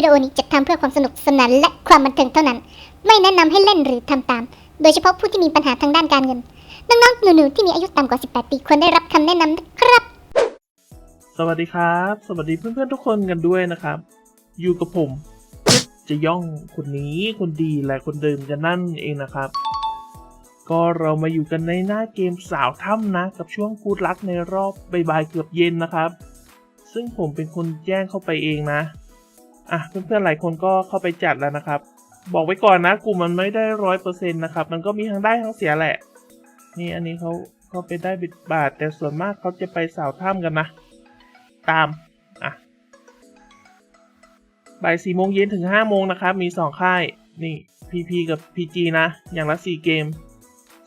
วิดีโอนี้จัดทำเพื่อความสนุกสนานและความบันเทิงเท่านั้น ไม่แนะนำให้เล่นหรือทำตาม โดยเฉพาะผู้ที่มีปัญหาทางด้านการเงิน น้องๆหนูๆที่มีอายุต่ำกว่า 18 ปีควรได้รับคำแนะนำนะครับ สวัสดีครับ สวัสดีเพื่อนๆทุกคนกันด้วยนะครับ อยู่กับผมจะย่องคนนี้คนดีและคนเดิมกันนั่นเองนะครับ ก็เรามาอยู่กันในหน้าเกมสาวถ้ำนะ กับช่วงกูดลักในรอบบ่ายๆเกือบเย็นนะครับ ซึ่งผมเป็นคนแจ้งเข้าไปเองนะ อะเพื่อนๆหลายคนก็เข้าไปจัดแล้วนะครับ บอกไว้ก่อนนะกลุ่มมันไม่ได้ร้อยเปอร์เซ็นต์นะครับ มันก็มีทั้งได้ทั้งเสียแหละ นี่อันนี้เขาเขาไปได้บิดบาท แต่ส่วนมากเขาจะไปสาวถ้ำกันนะ ตามอะบ่ายสี่โมงเย็นถึงห้าโมงนะครับ มีสองค่าย นี่ PP กับ PG นะ อย่างละสี่เกม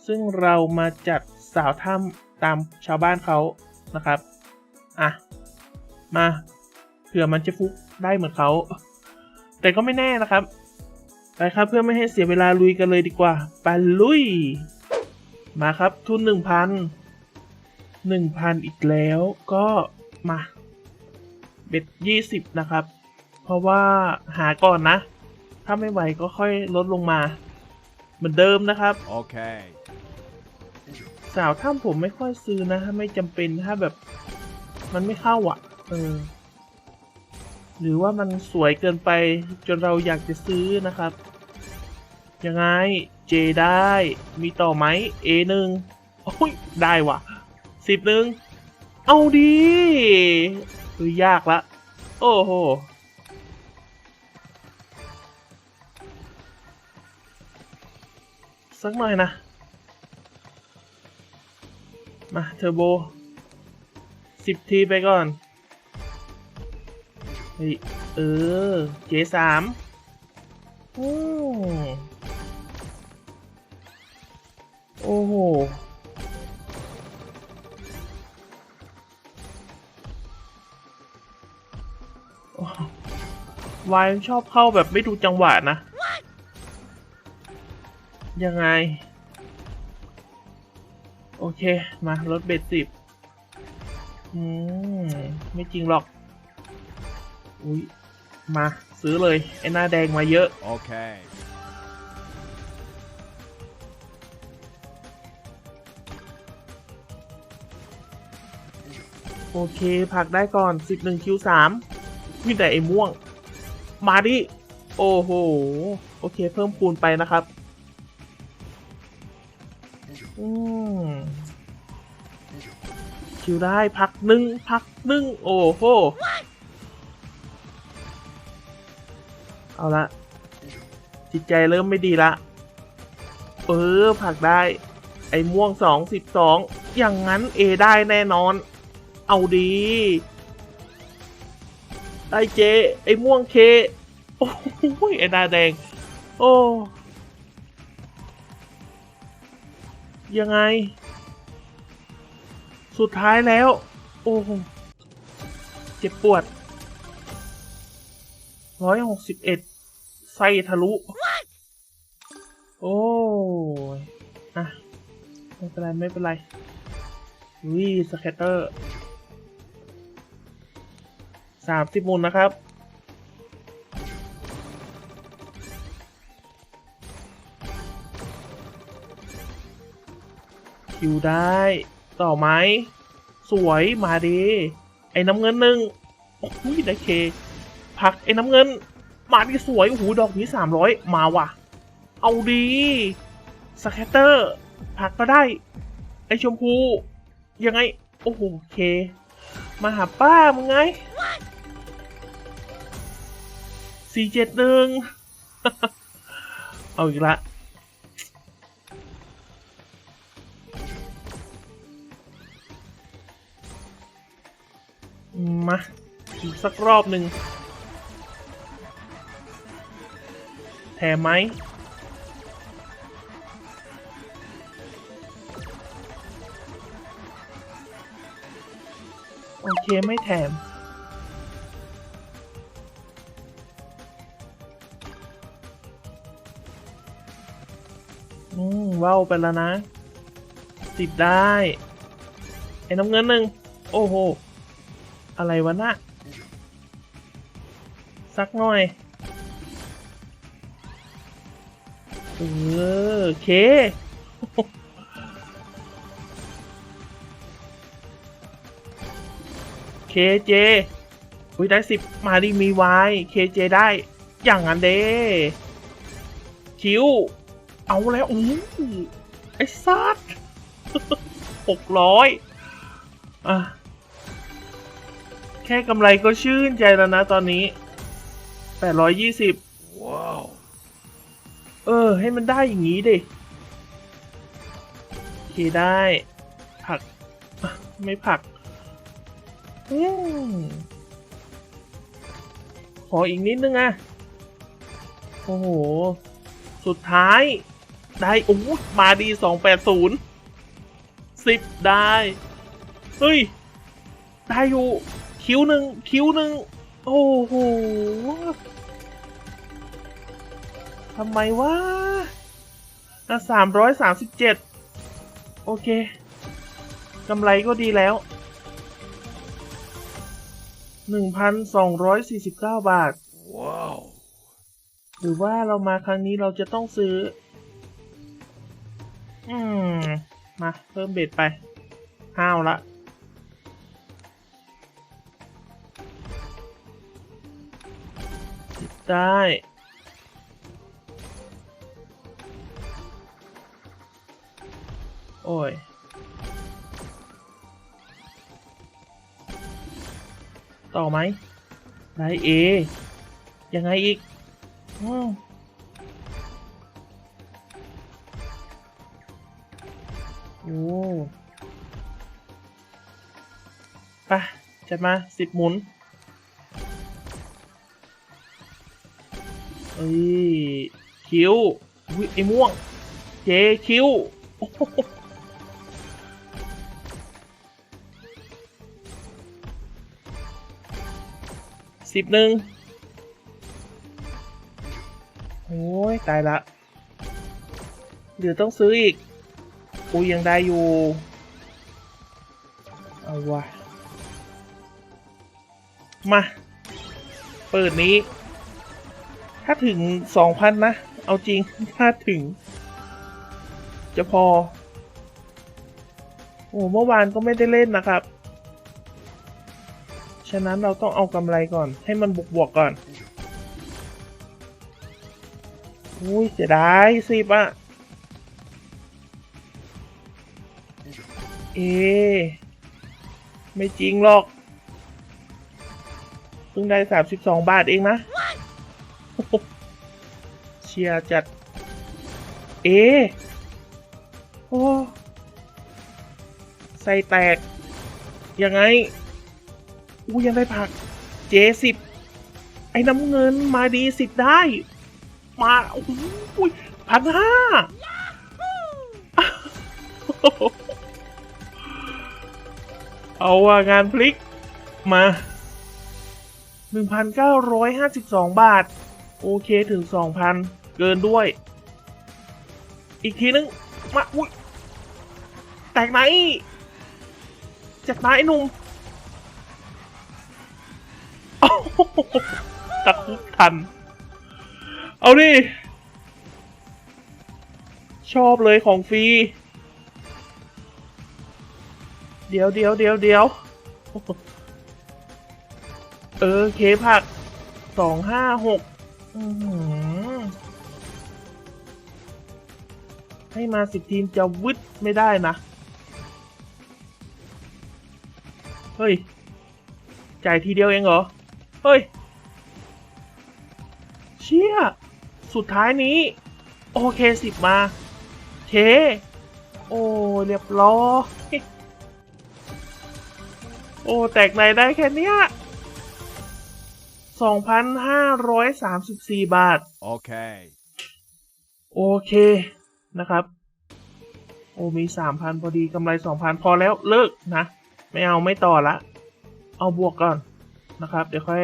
ซึ่งเรามาจัดสาวถ้ำตามชาวบ้านเขานะครับ อะ มาเผื่อมันจะฟุก ได้เหมือนเขา แต่ก็ไม่แน่นะครับ ไปครับเพื่อไม่ให้เสียเวลาลุยกันเลยดีกว่า ไปลุย มาครับทุนหนึ่งพันหนึ่งพันอีกแล้วก็มาเบ็ดยี่สิบนะครับ เพราะว่าหาก่อนนะ ถ้าไม่ไหวก็ค่อยลดลงมา เหมือนเดิมนะครับ Okay. สาวถ้ำผมไม่ค่อยซื้อนะ ถ้าไม่จำเป็นถ้าแบบ มันไม่เข้าอะ เออ หรือว่ามันสวยเกินไปจนเราอยากจะซื้อนะครับ ยังไง เจได้ มีต่อไหม A หนึ่งโอ้ย ได้ว่ะสิบหนึ่งเอาดีคือยากละ โอ้โห สักหน่อยนะ มาเทอร์โบสิบทีไปก่อน เฮ้ยเออเจสามโอ้โอ้โหวายชอบเข้าแบบไม่ดูจังหวะนะ ยังไง โอเค มารถเบ็ดสิบอืม ไม่จริงหรอก อุ้ยมาซื้อเลย ไอ้หน้าแดงมาเยอะ Okay. โอเคผลักได้ก่อนสิบหนึ่งคิวสามมีแต่ไอ้ม่วง มาดิ โอ้โห โอเค เพิ่มคูณไปนะครับ อืมคิวได้พักหนึ่งพักหนึ่งโอ้โห เอาละ จิตใจเริ่มไม่ดีละ เออผักได้ ไอ้ม่วงสองสิบสองอย่างนั้นเอได้แน่นอน เอาดีได้เจ ไอ้ม่วงเค โอ้ยไอ้หน้าแดง โอ้ ยังไง สุดท้ายแล้ว โอ้ เจ็บปวด ร้อยหกสิบเอ็ดไส้ทะลุ โอ้ยอะไม่เป็นไร ไม่เป็นไรวิสแคตเตอร์สามสิบมูลนะครับคิวได้ ต่อไหม สวยมาดี ไอ้น้ำเงินหนึ่งโอ้ยได้เค พักไอ้น้ำเงิน มาดีสวยโอ้โหดอกนี้สามร้อยมาว่ะ เอาดีสแคตเตอร์พักก็ได้ ไอชมพู ยังไง โอ้โหเค มาหาป้ามึงไงสี่เจ็ดหนึ่งเอาอีกละมาอีกสักรอบหนึ่ง ถมไหมโอเค ไม่แถม อืมว้าวไปแล้วนะ ติดได้ ไอ้น้ำเงินหนึ่ง โอ้โห อะไรวะน่ะสักหน่อย เออเค เคเจอุ้ยได้สิบมาดิมีวายเคเจได้ อย่างนั้นเด้คิว เอาแล้วอู้ไอ้ซัดหกร้อยอะ แค่กำไรก็ชื่นใจแล้วนะตอนนี้แปดร้อยยี่สิบ เออ ให้มันได้อย่างนี้ดิโอเคได้ ผัก ไม่ผักอืมขออีกนิดนึงอะโอ้โห สุดท้าย ได้ โอ้มาดีสองแปดศูนย์สิบได้ เฮ้ย ได้อยู่ คิ้วหนึ่งคิ้วหนึ่งโอ้โห ทำไมวะอะสามร้อยสามสิบเจ็ดโอเคกำไรก็ดีแล้วหนึ่งพันสองร้อยสี่สิบเก้าบาท ว้าว หรือว่าเรามาครั้งนี้เราจะต้องซื้อ อืม มา เพิ่มเบ็ดไป ห้าวละได้ โอ้ย ต่อไหมได้เอ ยังไงอีกอืมโอ้ไปจัดมาสิบหมุน เอ้ย คิวอุ้ยไอ้ม่วง เจคิวโอ้ สิบหนึ่งโอ้ยตายละเดี๋ยวต้องซื้ออีกกูยังได้อยู่ เอาวะ มา เปิดนี้ ถ้าถึงสองพันนะ เอาจริง ถ้าถึง จะพอ โอ้เมื่อวานก็ไม่ได้เล่นนะครับ ฉะนั้นเราต้องเอากำไรก่อน ให้มันบวกบวกๆก่อน อุ้ยเสียดายสิบอะเอ ไม่จริงหรอกเพิ่งได้สามสิบสองบาทเองนะ เชียร์จัด เอ โอ้ ใส่แตก ยังไง อู้ยังได้ผัก เจสิบไอ้น้ำเงินมาดีสิบได้ มาโอ้โหพันห้าเอาว่างานพลิกมา 1,952 บาท โอเคถึง 2,000 เกินด้วย อีกทีนึง มา อุ้ย แตกไหนจากไหนหนุ่ม ตะคุบทัน เอาดิ ชอบเลยของฟรี เดี๋ยวเดี๋ยวเดี๋ยวเดี๋ยวเออ เคผักสองห้าหกให้มาสิบทีมจะวึดไม่ได้นะ เฮ้ย จ่ายทีเดียวเองเหรอ เฮ้ย เชี่ย สุดท้ายนี้ โอเคสิบมาเคโอ้ เรียบร้อยโอ้ แตกไหนได้แค่เนี้ย2,534 บาท Okay. โอเค นะครับ โอ้ มี 3,000 พอดีกำไร 2,000 พอแล้วเลิกนะ ไม่เอาไม่ต่อละ เอาบวกก่อน นะครับ เดี๋ยวค่อย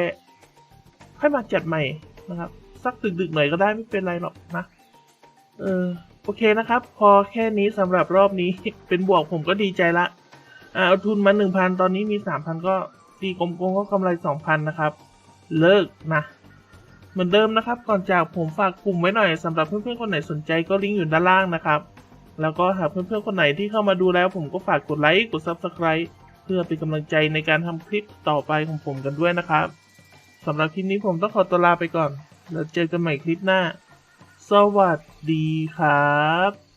ค่อยมาจัดใหม่นะครับ สักดึกๆหน่อยก็ได้ไม่เป็นไรหรอกนะ เออโอเคนะครับ พอแค่นี้สำหรับรอบนี้เป็นบวกผมก็ดีใจละอ่าเอาทุนมาหนึ่งพันตอนนี้มีสามพันก็ตีกลมๆก็กำไรสองพันนะครับ เลิกนะเหมือนเดิมนะครับ ก่อนจากผมฝากกลุ่มไว้หน่อยสำหรับเพื่อนๆคนไหนสนใจก็ลิงก์อยู่ด้านล่างนะครับ แล้วก็หากเพื่อนๆคนไหนที่เข้ามาดูแล้วผมก็ฝากกดไลค์กด Subscribe พื่อเป็นกำลังใจในการทำคลิปต่อไปของผมกันด้วยนะครับสำหรับคลิปนี้ผมต้องขอตัวลาไปก่อน แล้วเจอกันใหม่คลิปหน้า สวัสดีครับ